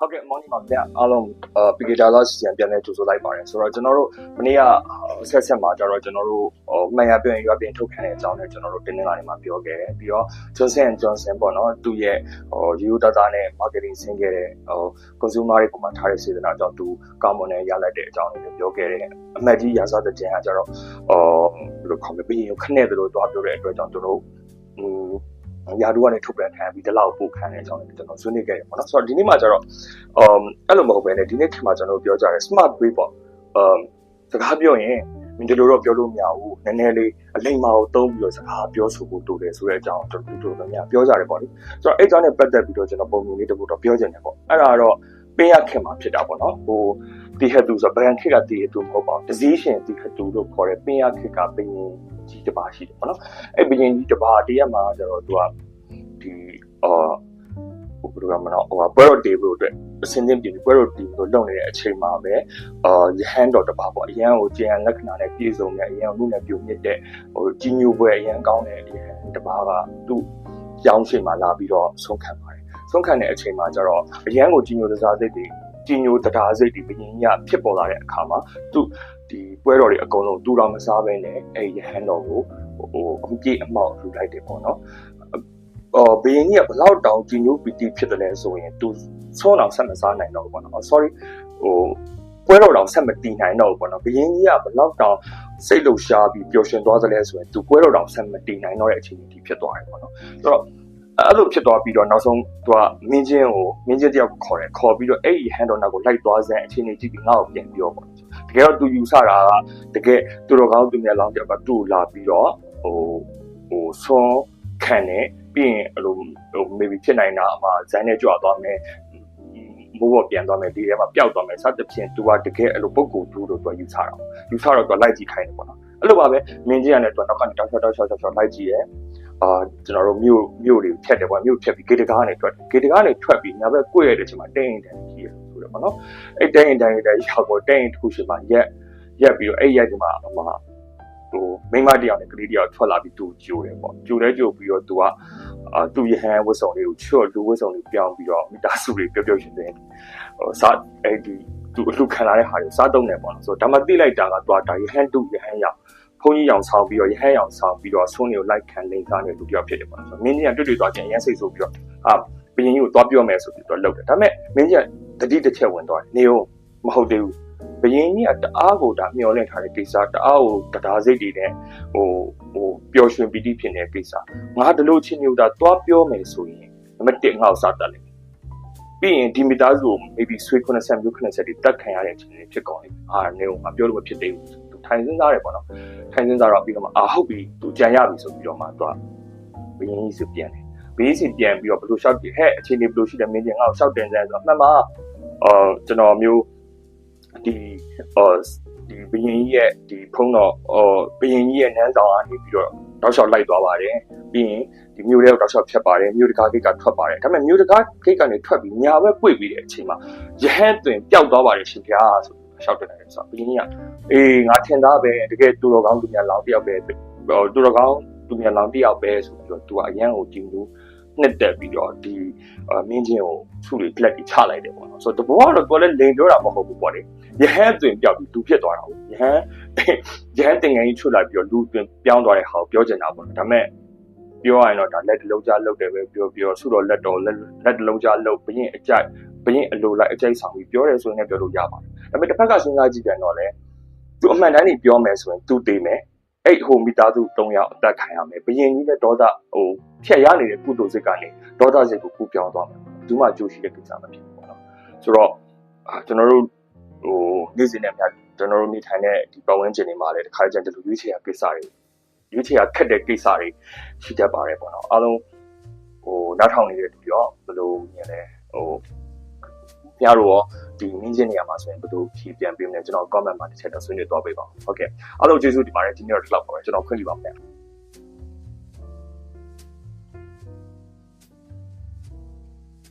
ဟုတ်ကဲ့မောင်နီပါဗျာအားလုံးအာပီကေတာလာစီစဉ်ပြန်လဲကြိုဆိုလိုက်ပါတယ်ဆိုတော့ကျွန်တော်တို့မနေ့ကဆက်ဆက်မှာကျတော့ကျွန်တော်တို့ဟိုမှန်ရပြန်ရွာပြင်ထုတ်ခံတဲ့အကြောင်းနဲ့ကျွန်တော်တို့တင်းနေလာနေမှာပြောခဲ့တယ်ပြီးတော့ Johnson Johnson ပေါ့နော်သူ့ရဲ့ဟို U data နဲ့ marketing ဆင်းခဲ့တဲ့ဟို consumer တွေကိုမှထားတဲ့စေတနာကြောင့်သူကောင်းမွန်တဲ့ရလိုက်တဲ့အကြောင်းတွေပြောခဲ့တယ်အမတ်ကြီးရာဇတဲ့ကျန်ကကျတော့ဟိုဘယ်လိုခေါ်မလဲပြီးရင်ခနဲ့တယ်လို့တွားပြောတဲ့အတွက်ကြောင့်သူတို့ဟို ရာထူးကနေထုတ်ပြန်ခံပြီးတလောက်ပို့ခံတဲ့အကြောင်းကိုကျွန်တော်ဆွေးနွေးခဲ့တယ်ပေါ့နော်ဆိုတော့ဒီနေ့မှာကျတော့ um အဲ့လိုမဟုတ်ဘဲねဒီနေ့ထင်မှာကျွန်တော်ပြောကြတယ် smart way ပေါ့ um စကားပြောရင်မင်းဒီလိုတော့ပြောလို့မရဘူးနည်းနည်းလေးအလိမ္မာကိုသုံးပြီးတော့စကားပြောဆိုဖို့တိုးတယ်ဆိုတဲ့အကြောင်းကျွန်တော်တို့တို့များပြောကြတယ်ပေါ့လေဆိုတော့အဲ့အကြောင်းနဲ့ပတ်သက်ပြီးတော့ကျွန်တော်ပုံမြင်လေးတစ်ခုတော့ပြောချင်တယ်ပေါ့အဲ့ဒါတော့ ပင်ရခင်မှာဖြစ်တာပေါ့နော်ဟိုတီဟက်တူဆိုဗရန်ခစ်ကတီဟက်တူမဟုတ်ပါဘူး decision တီဟက်တူလို့ခေါ်တဲ့ပင်ရခစ်ကပင်ကြီးတစ်ပါးရှိတယ်ပေါ့နော်အဲ့ပင်ကြီးတစ်ပါးတရက်မှာကျတော့သူကဒီအာဘယ်လိုကမလို့ဟိုဘွဲတော်တေးဖို့အတွက်အစင်းချင်းပြည်ဘွဲတော်တေးလို့လုပ်နေတဲ့အချိန်မှာပဲအာရဟန်းတော်တစ်ပါးပေါ့အရန်ကိုကျန်လက္ခဏာနဲ့ပြည့်စုံတဲ့အရန်မှုနဲ့ပြုံမြင့်တဲ့ဟိုကြီးညိုပွဲအရန်ကောင်းတဲ့ရဟန်းတစ်ပါးကသူ့ရောင်းချိန်မှာလာပြီးတော့ဆုံးခံပါတယ် ဆုံးခံတဲ့အချိန်မှာကျတော့အရန်ကိုကြီးညိုသစားစိတ်တွေကြီးညိုတရားစိတ်တွေဘယင်းရဖြစ်ပေါ်လာတဲ့အခါမှာသူ့ဒီပွဲတော်တွေအကုန်လုံးတူတော်မစားဘဲနဲ့အဲ့ရဟန်းတော်ကိုဟိုအပြည့်အမောက်ယူလိုက်တယ်ပေါ့နော်အော်ဘယင်းကြီးကဘလောက်တောင်ကြီးညိုပီတီဖြစ်တယ်လဲဆိုရင်သူဆုံးအောင်ဆက်မစားနိုင်တော့ဘူးပေါ့နော် sorry ဟိုပွဲတော်တောင်ဆက်မတည်နိုင်တော့ဘူးပေါ့နော်ဘယင်းကြီးကဘလောက်တောင်စိတ်လှုပ်ရှားပြီးပျော်ရွှင်သွားသလဲဆိုရင်သူပွဲတော်တောင်ဆက်မတည်နိုင်တော့တဲ့အခြေအနေကြီးဖြစ်သွားတယ်ပေါ့နော်ဆိုတော့ အဲ့လိုဖြစ်သွားပြီးတော့နောက်ဆုံးသူကမင်းချင်းကိုမင်းချင်းတယောက်ကိုခေါ်တယ်ခေါ်ပြီးတော့အဲ့ဒီဟန်တော်နာကိုလိုက်သွားစမ်းအခြေအနေကြည့်ပြီးငါ့ကိုပြန်ပြောပေါ့တကယ်တော့သူယူဆတာကတကယ်သူတော်ကောင်းသူမြတ်လောင်းတယောက်ကသူ့လာပြီးတော့ဟိုဟိုဆွန်ခံတယ်ပြီးရင်အဲ့လိုဟို maybe ဖြစ်နိုင်တာအမှဇိုင်းနဲ့ကြွသွားမယ်မိုးပေါ်ပြန်သွားမယ်ဒီထဲမှာပျောက်သွားမယ်စသဖြင့်သူကတကယ်အဲ့လိုပုံကိုတူလို့သူယူဆတာယူဆတော့သူလိုက်ကြည့်ခိုင်းတယ်ပေါ့နော်အဲ့လိုပါပဲမင်းကြီးကလည်းသူနောက်ကနေတောက်ချောက်တောက်ချောက်တောက်ချောက်လိုက်ကြည့်တယ် အာကျွန်တော်တို့မြို့မြို့တွေဖြတ်တယ်ပေါ့မြို့ဖြတ်ပြီးဂေတကားကနေထွက်ဂေတကားကနေထွက်ပြီးညာဘက်ကိုယ့်ရဲ့တဲ့အချိန်မှာတင်းရင်တန်းကြီးရဆိုတယ်ပေါ့နော်အဲ့တင်းရင်တန်းကြီးတဲ့ရောက်ပေါ်တင်းရင်တစ်ခုရှိမှရက်ရက်ပြီးတော့အဲ့ရက်ဒီမှာအမဟိုမိမတယောက်နဲ့ကလေးတယောက်ထွက်လာပြီးသူကြိုတယ်ပေါ့ကြိုလဲကြိုပြီးတော့သူကအာသူရဟန်းဝတ်ဆောင်လေးကိုချော့လူဝတ်ဆောင်လေးပြောင်းပြီးတော့မိသားစုတွေပျော်ပျော်ရွှင်ရွှင်ဟိုစားအဲ့ဒီသူအလှခံလာတဲ့ဟာတွေစားတုံးနေပေါ့နော်ဆိုတော့ဒါမှသိလိုက်တာကသူကဒါရဟန်းတူရဟန်းရောက် ဘုန်းကြီးရောင်ဆောင်ပြီးတော့ရဟန်းရောင်ဆောင်ပြီးတော့ဆွန်းတွေကိုလိုက်ခံလိန်စားနေလူပြောက်ဖြစ်တယ်ပေါ့နော်ဆိုတော့မင်းကြီးကတွေ့တွေ့သွားခြင်းရမ်းစိတ်ဆိုးပြီးတော့အာဘရင်ကြီးကိုသွားပြောမယ်ဆိုပြီးတော့လုပ်တယ်ဒါပေမဲ့မင်းကြီးကတတိတစ်ချက်ဝင်သွားတယ်နေအောင်မဟုတ်သေးဘူးဘယင်းကြီးကတအားကိုဒါမျောလင့်ထားတဲ့ကိစ္စတအားကိုတရားစိတ်တွေနဲ့ဟိုဟိုပျော်ရွှင်ပီတိဖြစ်နေတဲ့ကိစ္စငါဒီလိုချင်းမျိုးဒါသွားပြောမယ်ဆိုရင်နံပါတ်1ငါ့ကိုစားတက်လိမ့်မယ်ပြီးရင်ဒီမီတာစုကို maybe ဆွေး90မျိုး90တွေတက်ခံရတဲ့ချင်းတွေဖြစ်ကောင်းလိမ့်မယ်အာနေကိုငါပြောလို့မဖြစ်သေးဘူးသူ ထိုင်စင်းစားတယ်ပေါ့နော်ထိုင်စင်းစားတော့ပြီးတော့မှအာဟုတ်ပြီသူကြံရပြီဆိုပြီးတော့မှသူကဘယင်းကြီးဆိုပြန်တယ်ဘေးစီပြန်ပြီးတော့ဘလို့ရှောက်တယ်ဟဲ့အချိန်လေးဘလို့ရှိတယ်မင်းကြီးငါ့ကိုရှောက်တင်စမ်းဆိုတော့မှန်ပါအော်ကျွန်တော်မျိုးဒီအော်ဒီဘယင်းကြီးရဲ့ဒီဖုံးတော့အော်ဘယင်းကြီးရဲ့နန်းဆောင်ကနေပြီးတော့တောက်လျှောက်လိုက်သွားပါတယ်ပြီးရင်ဒီမြို့လေးကိုတောက်လျှောက်ဖြတ်ပါတယ်မြို့တကာဂိတ်ကထွက်ပါတယ်ဒါပေမဲ့မြို့တကာဂိတ်ကနေထွက်ပြီးညာဘက်ပွေပြီးတဲ့အချိန်မှာရဟန်းတွင်ပျောက်သွားပါတယ်ရှင်ဗျာဆို ပြီးရှောက်တယ်ဆိုတော့ဘယင်းကြီးကအေးငါထင်သားပဲတကယ်သူတော်ကောင်းသူများလောင်းတယောက်ပဲသူတော်ကောင်းသူများလောင်းတယောက်ပဲဆိုပြီးတော့သူကအရန်ကိုကြည့်လို့နှစ်တက်ပြီးတော့ဒီမင်းချင်းကိုသူ့လေးကလပ်ကြီးချလိုက်တယ်ပေါ့နော်ဆိုတော့တဘောကတော့သူလည်းလိန်ပြောတာမဟုတ်ဘူးပေါ့လေရဟန်းတွင်ပြောက်ပြီးသူဖြစ်သွားတာပေါ့ရဟန်းရဟန်းတင်ငယ်ကြီးချွတ်လာပြီးတော့လူတွင်ပြောင်းသွားတဲ့ဟာကိုပြောချင်တာပေါ့နော်ဒါပေမဲ့ပြောရရင်တော့ဒါလက်တလုံးကြားလုတ်တယ်ပဲပြောပြောဆုတော့လက်တော်လက်တလုံးကြားလုတ်ဘရင်အကြိုက်ဘရင်အလိုလိုက်အကြိုက်ဆောင်ပြီးပြောတယ်ဆိုရင်လည်းပြောလို့ရပါတယ် ဒါပေမဲ့တစ်ဖက်ကစဉ်းစားကြည့်ပြန်တော့လေသူအမှန်တမ်းကြီးပြောမယ်ဆိုရင်သူတည်မယ်အဲ့ဟိုမိသားစု၃ယောက်အသက်ခံရမယ်ဘရင်ကြီးနဲ့ဒေါသဟိုဖြတ်ရနေတဲ့ကုသိုလ်စိတ်ကနေဒေါသစိတ်ကိုကူပြောင်းသွားမယ်ဘူးမှကြိုးရှိတဲ့ကိစ္စမဖြစ်ဘူးပေါ့နော်ဆိုတော့ကျွန်တော်တို့ဟိုနေ့စဉ်နဲ့များကျွန်တော်တို့နေထိုင်တဲ့ဒီပတ်ဝန်းကျင်တွေမှာလည်းတစ်ခါကျရင်ဒီလိုရွေးချယ်ရကိစ္စတွေရွေးချယ်ရခက်တဲ့ကိစ္စတွေရှိတတ်ပါတယ်ပေါ့နော်အားလုံးဟိုနောက်ထောင်နေတဲ့သူရောဘယ်လိုမြင်လဲဟိုညတော့ ဒီမင်းချင်းနေရာမှာဆိုရင်ဘယ်လိုဖြေပြန်ပေးမလဲကျွန်တော် comment မှာတစ်ချက်တော့ဆွေးနွေးသွားပေးပါဦးဟုတ်ကဲ့အားလုံးကျေးဇူးတင်ပါတယ်ဒီနေ့တော့ဒီလောက်ပါပဲကျွန်တော်ခွင့်ပြုပါမယ်